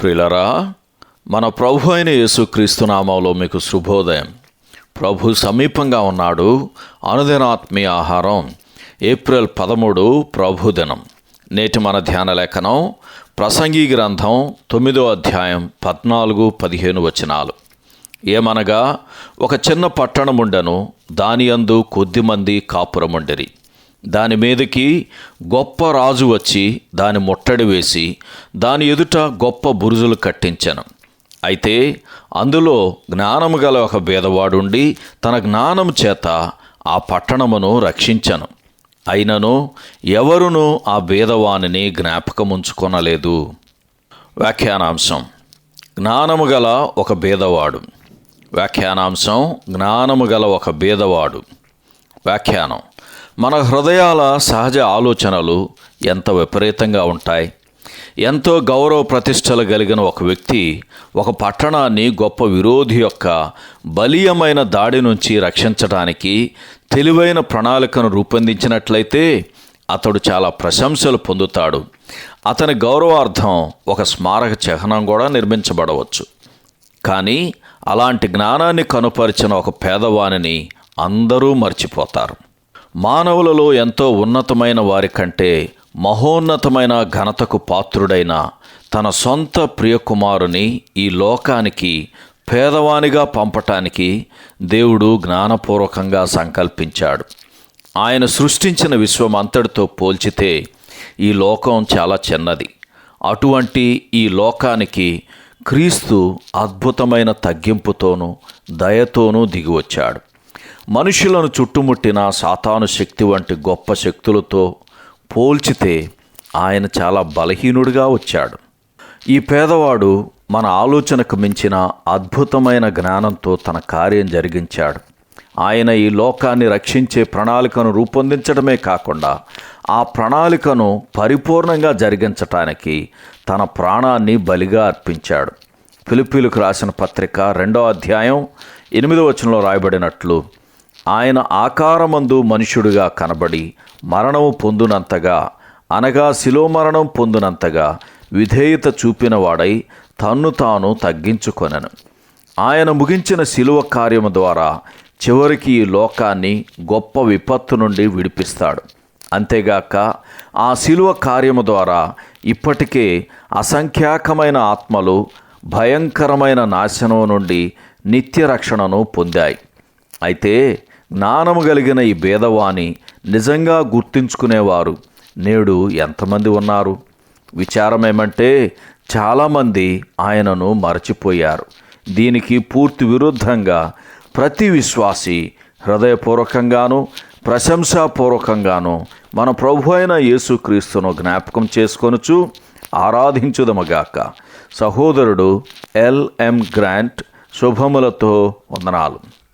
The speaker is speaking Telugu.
ప్రిలరా మన ప్రభు అయిన యేసుక్రీస్తు నామంలో మీకు శుభోదయం. ప్రభు సమీపంగా ఉన్నాడు అనుదినాత్మీయ ఆహారం ఏప్రిల్ పదమూడు ప్రభు దినం. నేటి మన ధ్యాన లేఖనం ప్రసంగి గ్రంథం తొమ్మిదో అధ్యాయం పద్నాలుగు పదిహేను వచనాలు. ఏమనగా ఒక చిన్న పట్టణముండెను దాని యందు కొద్దిమంది కాపురముండిరి. దాని మీదకి గొప్ప రాజు వచ్చి దాని ముట్టడి వేసి దాని ఎదుట గొప్ప బురుజులు కట్టించాను. అయితే అందులో జ్ఞానము గల ఒక భేదవాడుండి తన జ్ఞానము చేత ఆ పట్టణమును రక్షించను. అయినను ఎవరునూ ఆ భేదవానిని జ్ఞాపకముంచుకొనలేదు. వ్యాఖ్యానాంశం. జ్ఞానము గల ఒక భేదవాడు. వ్యాఖ్యానాంశం. జ్ఞానము గల ఒక భేదవాడు. వ్యాఖ్యానం. మన హృదయాల సహజ ఆలోచనలు ఎంత విపరీతంగా ఉంటాయి. ఎంతో గౌరవ ప్రతిష్టలు కలిగిన ఒక వ్యక్తి ఒక పట్టణాన్ని గొప్ప విరోధి యొక్క బలీయమైన దాడి నుంచి రక్షించడానికి తెలివైన ప్రణాళికను రూపొందించినట్లయితే అతడు చాలా ప్రశంసలు పొందుతాడు. అతని గౌరవార్థం ఒక స్మారక చిహ్నం కూడా నిర్మించబడవచ్చు. కానీ అలాంటి జ్ఞానాన్ని కనుపరిచిన ఒక పేదవానిని అందరూ మర్చిపోతారు. మానవులలో ఎంతో ఉన్నతమైన వారి కంటే మహోన్నతమైన ఘనతకు పాత్రుడైన తన సొంత ప్రియకుమారుని ఈ లోకానికి పేదవానిగా పంపటానికి దేవుడు జ్ఞానపూర్వకంగా సంకల్పించాడు. ఆయన సృష్టించిన విశ్వం అంతటితో పోల్చితే ఈ లోకం చాలా చిన్నది. అటువంటి ఈ లోకానికి క్రీస్తు అద్భుతమైన తగ్గింపుతోనూ దయతోనూ దిగివచ్చాడు. మనుషులను చుట్టుముట్టిన సాతాను శక్తి వంటి గొప్ప శక్తులతో పోల్చితే ఆయన చాలా బలహీనుడిగా వచ్చాడు. ఈ పేదవాడు మన ఆలోచనకు మించిన అద్భుతమైన జ్ఞానంతో తన కార్యం జరిగించాడు. ఆయన ఈ లోకాన్ని రక్షించే ప్రణాళికను రూపొందించడమే కాకుండా ఆ ప్రణాళికను పరిపూర్ణంగా జరిగించటానికి తన ప్రాణాన్ని బలిగా అర్పించాడు. ఫిలిపీలకు రాసిన పత్రిక రెండో అధ్యాయం ఎనిమిదో వచనంలో రాయబడినట్లు ఆయన ఆకారమందు మనుషుడుగా కనబడి మరణము పొందునంతగా అనగా శిలో మరణం పొందునంతగా విధేయత చూపినవాడై తన్ను తాను తగ్గించుకొనెను. ఆయన ముగించిన శిలువ కార్యము ద్వారా చివరికి ఈ లోకాన్ని గొప్ప విపత్తు నుండి విడిపిస్తాడు. అంతేగాక ఆ శిలువ కార్యము ద్వారా ఇప్పటికే అసంఖ్యాకమైన ఆత్మలు భయంకరమైన నాశనం నుండి నిత్య రక్షణను పొందాయి. అయితే జ్ఞానము కలిగిన ఈ భేదవాణి నిజంగా గుర్తించుకునేవారు. నేడు ఎంతమంది ఉన్నారు? విచారం ఏమంటే చాలామంది ఆయనను మరచిపోయారు. దీనికి పూర్తి విరుద్ధంగా ప్రతి విశ్వాసి హృదయపూర్వకంగాను ప్రశంసాపూర్వకంగాను మన ప్రభు అయిన యేసుక్రీస్తును జ్ఞాపకం చేసుకొనుచు ఆరాధించుదమగాక. సహోదరుడు ఎల్ఎం గ్రాంట్ శుభములతో వందనాలు.